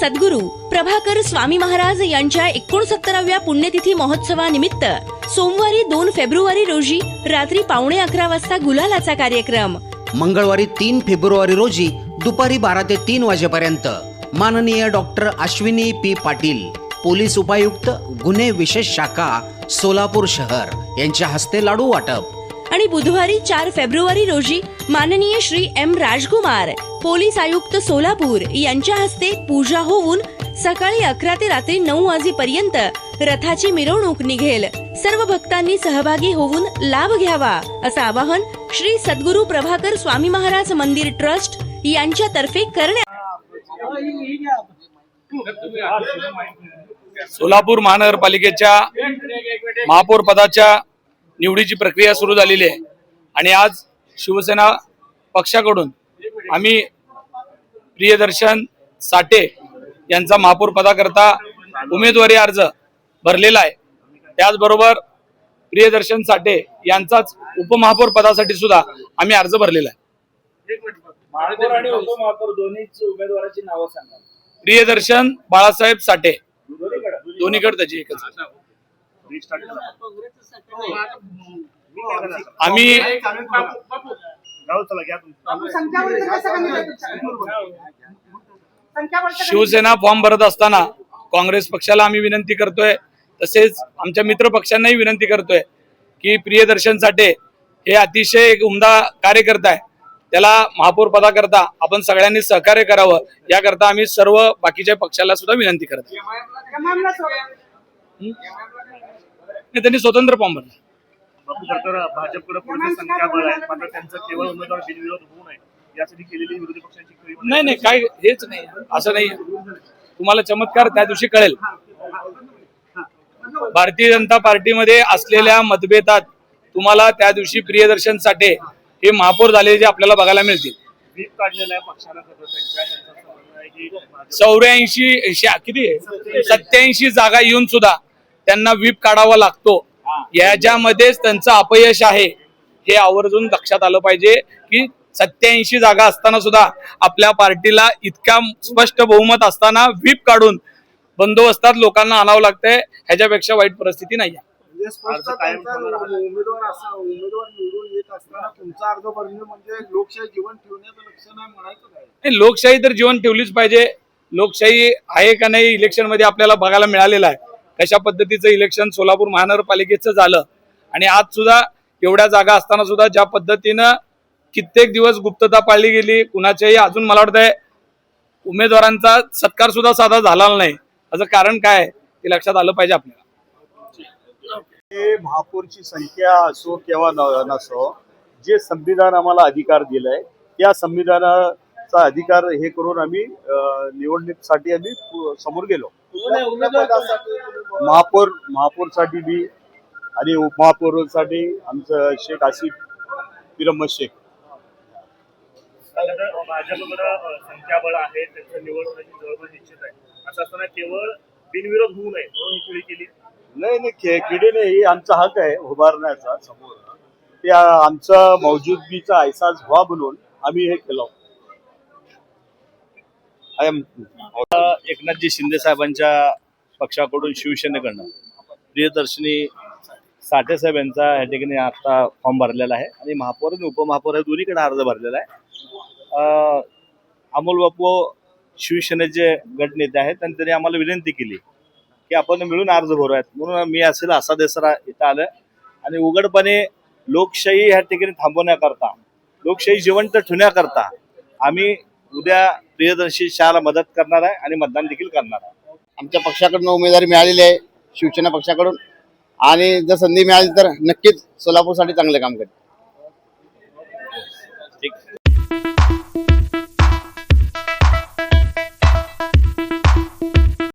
सद्गुरू प्रभाकर स्वामी महाराज यांच्या एकोणसत्तराव्या पुण्यतिथी महोत्सवानिमित्त सोमवारी दोन फेब्रुवारी रोजी रात्री पावणे अकरा वाजता गुलालाचा कार्यक्रम. मंगळवारी तीन फेब्रुवारी रोजी दुपारी बारा ते तीन वाजेपर्यंत माननीय doctor Ashwini P. Patil police उपायुक्त गुन्हे विशेष शाखा सोलापूर शहर यांच्या हस्ते लाडू वाटप. आणि बुधवारी चार फेब्रुवारी रोजी माननीय श्री एम राजकुमार पोलीस आयुक्त सोलापूर यांच्या हस्ते पूजा होऊन सकाळी अकरा ते रात्री नऊ वाजेपर्यंत रथाची मिरवणूक निघेल. सर्व भक्तांनी सहभागी होऊन लाभ घ्यावा असं आवाहन श्री सद्गुरू प्रभाकर स्वामी महाराज मंदिर ट्रस्ट यांच्यातर्फे करण्यात सोलापूर महानगरपालिकेच्या महापौर पदाच्या निवडीची प्रक्रिया सुरू झालेली आहे. आणि आज शिवसेना पक्षाकडून आम्ही प्रियदर्शन साठे यांचा महापौर पदाकरता उमेदवारी अर्ज भरलेला आहे. त्याचबरोबर प्रियदर्शन साठे यांचाच उपमहापौर पदासाठी सुद्धा आम्ही अर्ज भरलेला आहे. प्रियदर्शन बाळासाहेब साठे. दोन्हीकडे. त्याची एकच आहे. आम्ही शिवसेना फॉर्म भरत असताना काँग्रेस पक्षाला आम्ही विनंती करतोय. तसेच आमच्या मित्र पक्षांनाही विनंती करतोय की प्रियदर्शन साठे हे अतिशय एक उमदा कार्यकर्ता आहे. त्याला महापौर पदाकरता आपण सगळ्यांनी सहकार्य करावं. याकरता आम्ही सर्व बाकीच्या पक्षाला सुद्धा विनंती करतो नाही, त्यांनी स्वतंत्र फॉर्म भरला. बापू खरतर भाजपकडे पुढचे संख्याबळ आहे मात्र त्यांचं केवळ उमेदवार बिनविरोध होऊ नये यासाठी केलेली विरोधी पक्षांची खरी नाही नाही काय हेच नाही असं नाही. तुम्हाला चमत्कार त्या दिवशी कळेल. भारतीय जनता पार्टीमध्ये असलेल्या मतभेदात तुम्हाला त्या दिवशी प्रियदर्शन साठे हे महापौर झालेले जे आपल्याला बघायला मिळतील. व्हीप काढलेला आहे पक्षानं खरं त्यांच्या त्यांचं असं म्हणणं आहे की भाजप- चौऱ्याऐंशी शा- किती? सत्याऐंशी जागा येऊन सुद्धा त्यांना व्हीप काढावा लागतो. याच्यामध्येच त्यांचं अपयश आहे. हे आवर्जून लक्षात आलं पाहिजे की सत्याऐंशी जागा असताना सुद्धा आपल्या पार्टीला इतका स्पष्ट बहुमत असताना व्हीप काढून बंदोबस्तात लोकांना आणावं लागतंय. ह्याच्यापेक्षा वाईट परिस्थिती नाही आहे म्हणजे स्पष्ट अर्ज कायम त्यांचा ठेवणार आहात. उमेदवार असा उमेदवार निवडून येत असताना तुमचा अर्ज भरणे म्हणजे लोकशाही जीवन ठेवण्याचं लक्षण आहे म्हणायचं काय? नाही, लोकशाही तर जीवन ठेवलीच पाहिजे. लोकशाही आहे का नाही इलेक्शनमध्ये आपल्याला बघायला मिळालेलं आहे. कशा पद्धतीचं इलेक्शन सोलापूर महानगरपालिकेचं झालं? आणि आज सुद्धा एवढ्या जागा असताना सुद्धा ज्या पद्धतीनं कित्येक दिवस गुप्तता पाळली गेली कुणाच्याही अजून मला वाटतंय उमेदवारांचा सत्कार सुद्धा साधा झाला नाही. याचं कारण काय? ते लक्षात आलं पाहिजे आपल्याला. महापौरची संख्या असो किंवा नसो जे संविधान आम्हाला अधिकार दिलाय त्या संविधानाचा अधिकार हे करून आम्ही निवडणुकीसाठी आम्ही समोर गेलो. महापौर महापौरसाठी बी आणि उपमहापौरसाठी आमचं शेख आसिफ पिरमत शेख. भाजपकडे संख्याबळ आहे त्यांचं निवड होण्याची जवळपास निश्चित आहे. असं असताना केवळ बिनविरोध होऊ नये म्हणून ही खेळी केली. नाही नाही खे- किडीने ही आमचा हक आहे उभारण्याचा समोर. त्या आमचा मौजूदगीचा अहसास व्हा म्हणून आम्ही हे केलं. एकनाथजी शिंदे साहेबांच्या पक्षाकडून शिवसेनेकडनं प्रियदर्शनी साठे साहेब यांचा या ठिकाणी आता फॉर्म भरलेला आहे आणि महापौर आणि उपमहापौर हे दोन्हीकडे अर्ज भरलेला आहे. अमोल बापू शिवसेनेचे गटनेते आहेत आणि त्यांनी आम्हाला विनंती केली की आपण मिळून अर्ज भरूयात. म्हणून मी असेल असा देसरा इथं आलं आणि उघडपणे लोकशाही ह्या ठिकाणी थांबवण्याकरता लोकशाही जिवंत ठेवण्याकरता आम्ही उद्या प्रियदर्शी शहाला मदत करणार आहे आणि मतदान देखील करणार आहे. आमच्या पक्षाकडून उमेदवारी मिळालेली आहे शिवसेना पक्षाकडून. आणि जर संधी मिळाली तर नक्कीच सोलापूरसाठी चांगलं काम करेल.